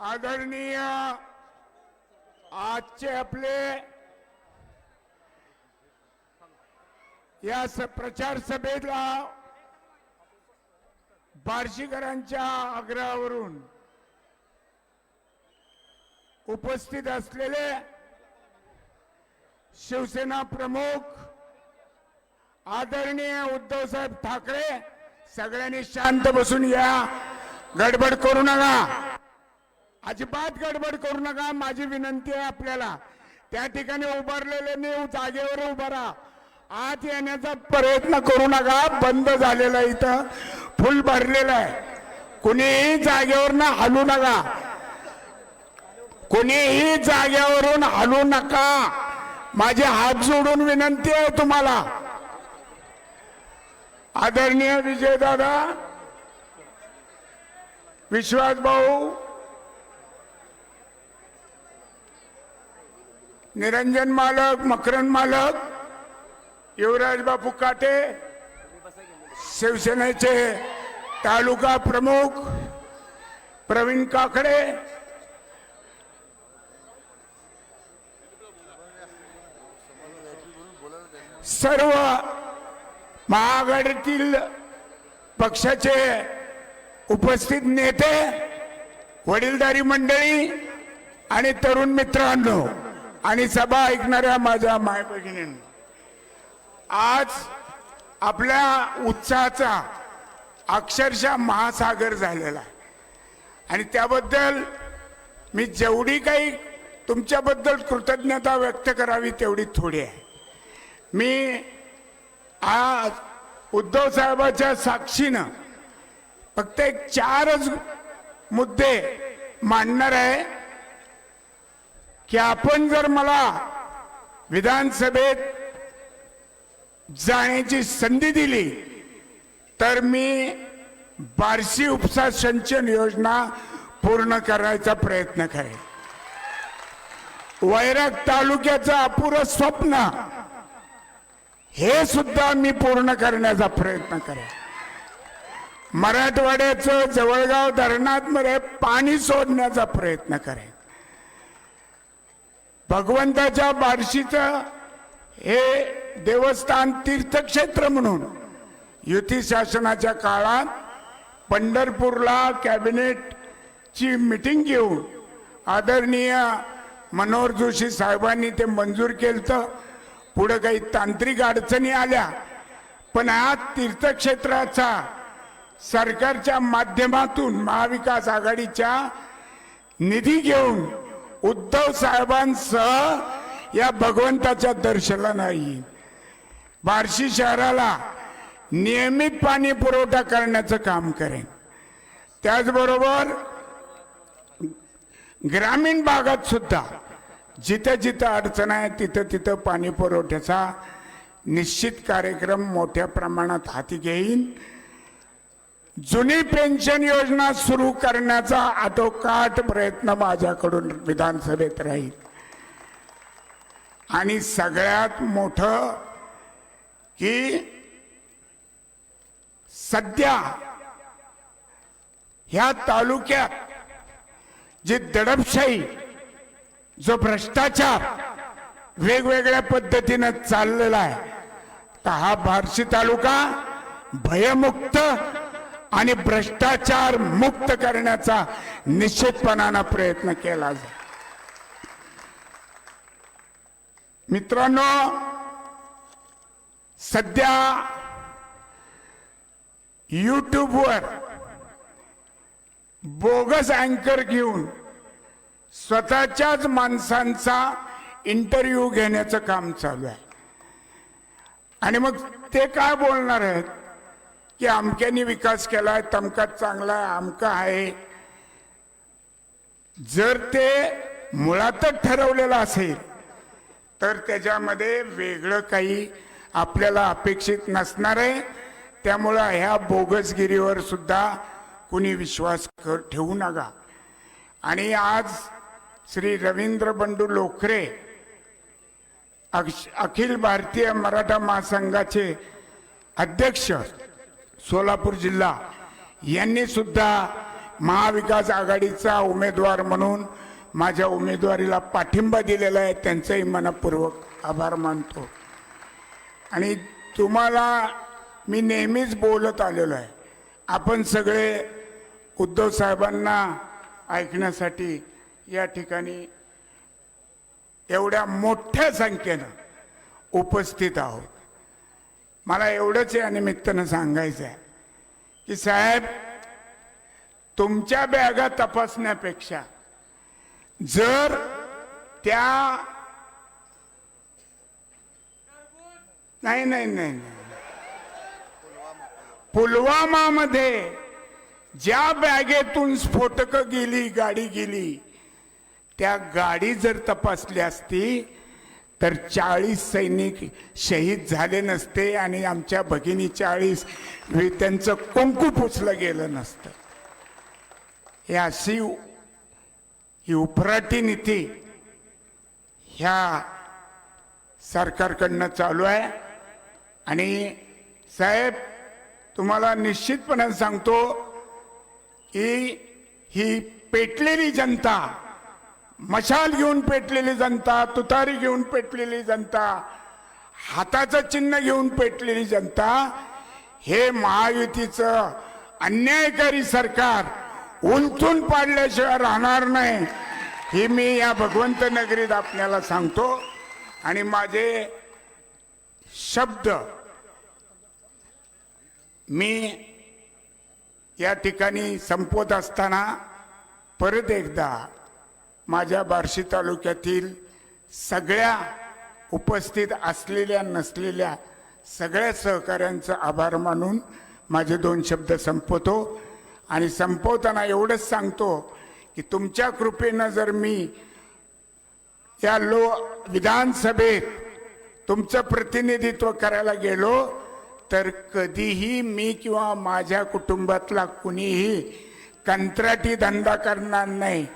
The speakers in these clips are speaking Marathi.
आदरणीय आजचे आपले या स- प्रचार सभेला बार्शीकरांच्या आग्रहावरून उपस्थित असलेले शिवसेना प्रमुख आदरणीय उद्धवसाहेब ठाकरे सगळ्यांनी शांत बसून या गडबड करू नका. अजिबात गडबड करू नका. माझी विनंती आहे आपल्याला. त्या ठिकाणी उभारलेले जागेवर उभा राहा. आत येण्याचा प्रयत्न करू नका. बंद झालेला आहे इथं. फुल भरलेलं आहे. कुणीही जागेवर ना हलू नका. कुणीही जागेवरून हलू नका. माझे हात जोडून विनंती आहे तुम्हाला. आदरणीय विजयदादा विश्वास भाऊ निरंजन मालक मकरन मालक युवराज बापू काटे शिवसेनेचे तालुका प्रमुख प्रवीण काकडे सर्व महाआघाडीतील पक्षाचे उपस्थित नेते वडीलधारी मंडळी आणि तरुण मित्रांनो आणि सभा ऐकणाऱ्या माझ्या माय भगिनींनो आज आपल्या उत्साहाचा अक्षरशः महासागर झालेला आणि त्याबद्दल मी जेवढी काही तुमच्याबद्दल कृतज्ञता व्यक्त करावी तेवढी थोडी आहे. मी आज उद्धव साहेबाच्या साक्षीनं फक्त एक चारच मुद्दे मांडणार आहे. की आपण जर मला विधानसभेत जाण्याची संधी दिली तर मी बार्शी उपसा सिंचन योजना पूर्ण करायचा प्रयत्न करेन. वैराग तालुक्याचं अपुरं स्वप्न हे सुद्धा मी पूर्ण करण्याचा प्रयत्न करेन. मराठवाड्याचं जवळगाव धरणात मध्ये पाणी सोडण्याचा प्रयत्न करेन. भगवंताच्या बार्शीचं हे देवस्थान तीर्थक्षेत्र म्हणून. युती शासनाच्या काळात पंढरपूरला कॅबिनेटची मिटिंग घेऊन आदरणीय मनोहर जोशी साहेबांनी ते मंजूर केलं पुढं काही तांत्रिक अडचणी आल्या पण आज तीर्थक्षेत्राचा सरकारच्या माध्यमातून महाविकास आघाडीच्या निधी घेऊन उद्धव साहेबांसह या भगवंताच्या दर्शनाला नाही. बार्शी शहराला नियमित पाणी पुरवठा करण्याचं काम करेन. त्याचबरोबर ग्रामीण भागात सुद्धा जिथं जिथं अडचण आहे तिथं तिथं पाणी पुरवठ्याचा निश्चित कार्यक्रम मोठ्या प्रमाणात हाती घेईन. जुनी पेन्शन योजना सुरू करण्याचा आटोकाट प्रयत्न माझ्याकडून विधानसभेत राहील. आणि सगळ्यात मोठं की सध्या ह्या तालुक्यात जी दडपशाही जो भ्रष्टाचार वेगवेगळ्या पद्धतीनं चाललेला आहे तर हा बार्शी तालुका भयमुक्त आणि भ्रष्टाचार मुक्त करण्याचा निश्चितपणानं प्रयत्न केला जाईल. मित्रांनो सध्या युट्यूबवर बोगस अँकर घेऊन स्वतःच्याच माणसांचा इंटरव्ह्यू घेण्याचं काम चालू आहे. आणि मग ते काय बोलणार आहेत? की अमक्यानी विकास केलाय तमकात चांगला आहे अमका आहे. जर ते मुळातच ठरवलेलं असेल तर त्याच्यामध्ये वेगळं काही आपल्याला अपेक्षित नसणार आहे. त्यामुळं ह्या बोगसगिरीवर सुद्धा कुणी विश्वास कर ठेवू नका. आणि आज श्री रवींद्र बंडू लोखरे अक्ष- अखिल भारतीय मराठा महासंघाचे अध्यक्ष सोलापूर जिल्हा. यांनी सुद्धा महाविकास आघाडीचा उमेदवार म्हणून माझ्या उमेदवारीला पाठिंबा दिलेला आहे त्यांचंही मनपूर्वक आभार मानतो. आणि तुम्हाला मी नेहमीच बोलत आलेलो आहे. आपण सगळे उद्धव साहेबांना ऐकण्यासाठी या ठिकाणी एवढ्या मोठ्या संख्येनं उपस्थित आहोत. मला एवढंच या निमित्तानं सांगायचं आहे की साहेब तुमच्या बॅगा तपासण्यापेक्षा जर त्या नाही नाही नाही पुलवामामध्ये ज्या बॅगेतून स्फोटक गेली गाडी गेली त्या गाडी जर तपासली असती तर चाळीस सैनिक शहीद झाले नसते आणि आमच्या भगिनी चाळीस त्यांचं कुंकू पुचलं गेलं नसतं. हे अशी ही उपराटी नीती ह्या सरकारकडनं चालू आहे. आणि साहेब तुम्हाला निश्चितपणे सांगतो की ही पेटलेली जनता मशाल घेऊन पेटलेली जनता तुतारी घेऊन पेटलेली जनता हाताचं चिन्ह घेऊन पेटलेली जनता हे महायुतीचं अन्यायकारी सरकार उलथून पाडल्याशिवाय राहणार नाही हे मी या भगवंत नगरीत आपल्याला सांगतो. आणि माझे शब्द मी या ठिकाणी संपवत असताना परत एकदा माझ्या बार्शी तालुक्यातील सगळ्या उपस्थित असलेल्या नसलेल्या सगळ्या सहकाऱ्यांचा आभार मानून माझे दोन शब्द संपवतो. आणि संपवताना एवढंच सांगतो की तुमच्या कृपेनं जर मी या लो विधानसभेत तुमचं प्रतिनिधित्व करायला गेलो तर कधीही मी किंवा माझ्या कुटुंबातला कुणीही कंत्राटी धंदा करणार नाही.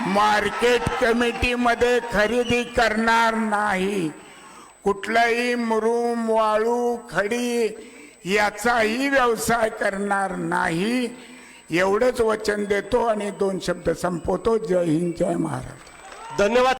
मार्केट कमिटीमध्ये खरेदी करणार नाही. कुठलाही मुरुम वाळू खडी याचाही व्यवसाय करणार नाही. एवढंच वचन देतो आणि दोन शब्द संपवतो. जय हिंद जय महाराज धन्यवाद.